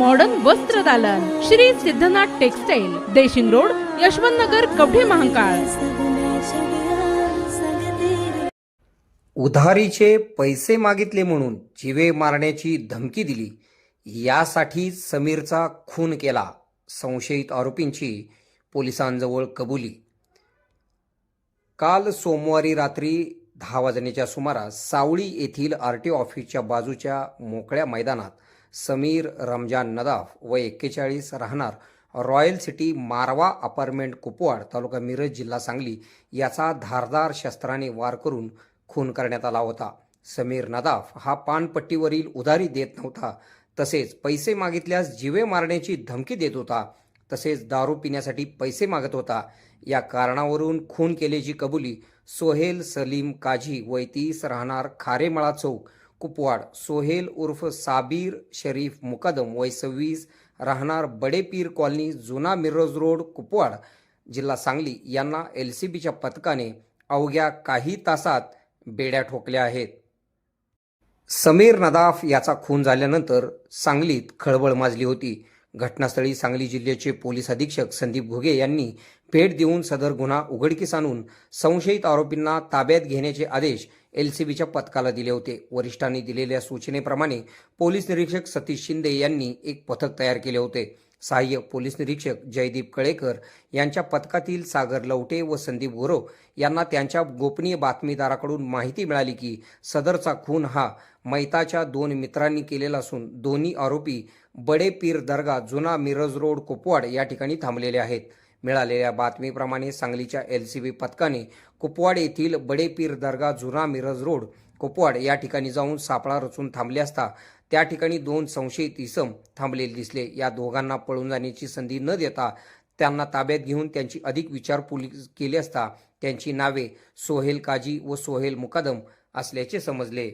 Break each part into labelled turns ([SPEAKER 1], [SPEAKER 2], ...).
[SPEAKER 1] Modern वस्त्र दालन. Shri Siddhanath textile Deshing road Yashwant Nagar Kavathe Mahakal.
[SPEAKER 2] उधारीचे पैसे मागितले म्हणून जिवे मारण्याची धमकी दिली यासाठी समीरचा खून केला संशयित आरोपींची पोलिसांजवळ कबुली. काल सोमवारी रात्री दहा वाजण्याच्या सुमारास सावळी येथील आर टी ऑफिसच्या बाजूच्या मोकळ्या मैदानात समीर रमजान नदाफ व एक्केचाळीस राहणार royal city Marwa apartment Kupwad taluka Miraj जिल्हा सांगली याचा धारदार शस्त्राने वार करून खून करण्यात आला होता. समीर नदाफ हा पानपट्टीवरील उधारी देत नव्हता. तसेच पैसे मागितल्यास जिवे मारण्याची धमकी देत होता. तसेच दारू पिण्यासाठी पैसे मागत होता. या कारणावरून खून केल्याची कबुली सोहेल सलीम काझी वैतीस राहणार खारेमळा चौक कुपवाड सोहेल उर्फ साबीर शरीफ मुकदम वय सव्वीस राहणार बडेपीर कॉलनी जुना मिरज रोड कुपवाड जिल्हा सांगली यांना एल सी बीच्या पथकाने अवघ्या काही तासात बेड्या ठोकल्या आहेत. समीर नदाफ याचा खून झाल्यानंतर सांगलीत खळबळ माजली होती. घटनास्थळी सांगली जिल्ह्याचे पोलीस अधीक्षक संदीप घुगे यांनी भेट देऊन सदर गुन्हा उघडकीस आणून संशयित आरोपींना ताब्यात घेण्याचे आदेश एलसीबीच्या पथकाला दिले होते. वरिष्ठांनी दिलेल्या सूचनेप्रमाणे पोलीस निरीक्षक सतीश शिंदे यांनी एक पथक तयार केले होते. सहाय्य पोलीस निरीक्षक जयदीप कळेकर यांच्या पथकातील सागर लवटे व संदीप गोरव यांना त्यांच्या गोपनीय बातमीदाराकडून माहिती मिळाली की सदरचा खून हा मैताच्या दोन मित्रांनी केलेला असून दोन्ही आरोपी बडे पीर दर्गा जुना मिरज रोड कुपवाड या ठिकाणी थांबलेले आहेत. मिळालेल्या बातमीप्रमाणे सांगलीच्या एल सी बी पथकाने कुपवाड येथील बडेपीर दर्गा जुना मिरज रोड कुपवाड या ठिकाणी जाऊन सापळा रचून थांबले असता त्या ठिकाणी दोन संशयित इसम थांबलेले दिसले. या दोघांना पळून जाण्याची संधी न देता त्यांना ताब्यात घेऊन त्यांची अधिक विचारपूस केली असता त्यांची नावे सोहेल काजी व सोहेल मुकादम असल्याचे समजले.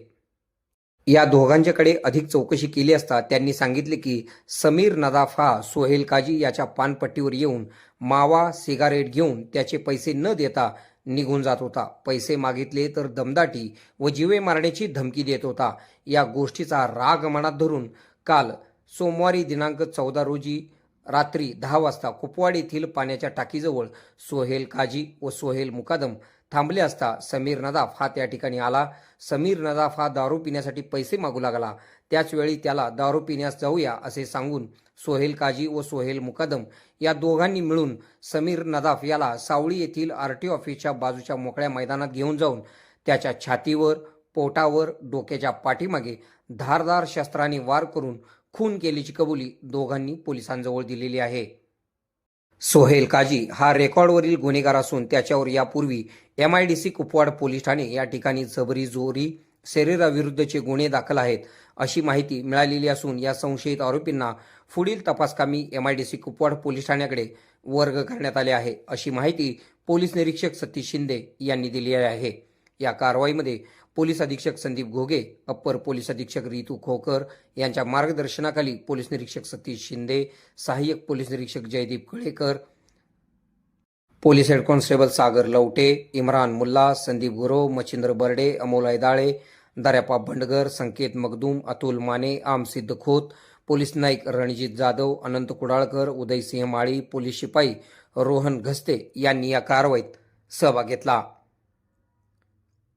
[SPEAKER 2] या दोघांच्याकडे अधिक चौकशी केली असता त्यांनी सांगितले की समीर नदाफ हा सोहेल काजी याच्या पानपट्टीवर येऊन मावा सिगारेट घेऊन त्याचे पैसे न देता निघून जात होता. पैसे मागितले तर दमदाटी व जीवे मारण्याची धमकी देत होता. या गोष्टीचा राग मनात धरून काल सोमवारी दिनांक चौदा रोजी रात्री दहा वाजता कुपवाड येथील पाण्याच्या टाकीजवळ सोहेल काजी व सोहेल मुकादम थांबले असता समीर नदाफ हा त्या ठिकाणी आला. समीर नदाफ हा दारू पिण्यासाठी पैसे मागू लागला. त्याचवेळी त्याला दारू पिण्यास जाऊया असे सांगून सोहेल काजी व सोहेल मुकदम या दोघांनी मिळून समीर नदाफ याला सावळी येथील आर टी ऑफिसच्या बाजूच्या मोकळ्या मैदानात घेऊन जाऊन त्याच्या छातीवर पोटावर डोक्याच्या पाठीमागे धारदार शस्त्राने वार करून खून केल्याची कबुली दोघांनी पोलिसांजवळ दिलेली आहे. सोहेल काजी हा रेकॉर्डवरील गुन्हेगार असून त्याच्यावर यापूर्वी M I D C Kupwad police Thane या ठिकाणी जबरी जोरी शरीराविरुद्धचे गुन्हे दाखल आहेत अशी माहिती मिळालेली असून या संशयित आरोपींना पुढील तपासकामी M I D C Kupwad police ठाण्याकडे वर्ग करण्यात आले आहे अशी माहिती पोलीस निरीक्षक सतीश शिंदे यांनी दिली आहे. या कारवाईमध्ये पोलीस अधीक्षक संदीप घोगे अप्पर पोलीस अधीक्षक रितू खोकर यांच्या मार्गदर्शनाखाली पोलीस निरीक्षक सतीश शिंदे सहाय्यक पोलीस निरीक्षक Jaydeep Kalekar police head constable Sagar Lavate Imran Mulla Sandeep Gurav Machhindra Barde Amol Aidale Daryapa Bhandagar Sanket Magdum Atul Mane Amsiddha Khot police Naik Ranjit Jadhav Anant Kudalkar Udaysinh Mali police शिपाई रोहन घस्ते यांनी या कारवाईत सहभाग घेतला.